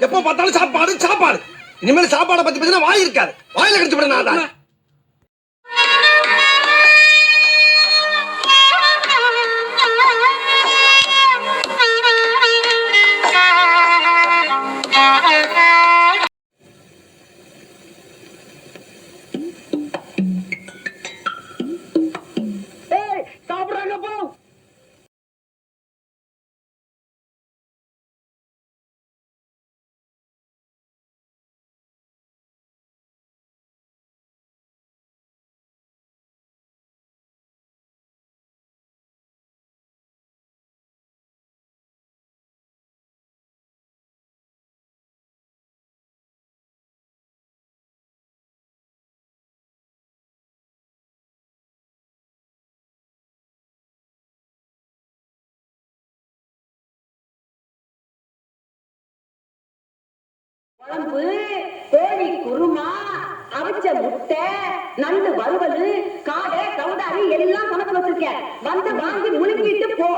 எப்ப பார்த்தாலும் சாப்பாடு சாப்பாடு. இனிமேல் சாப்பாடை பத்தி பேசினா வாய் இருக்காது. வாயில கடிச்சு விட நான் குழம்பு கோழி குருமா அவிச்ச முட்டை நண்டு வறுவல் காடை கவுதாரி எல்லாம் சமைச்சு வச்சிருக்கேன். வந்து வாங்கி முழுங்கிட்டு போ.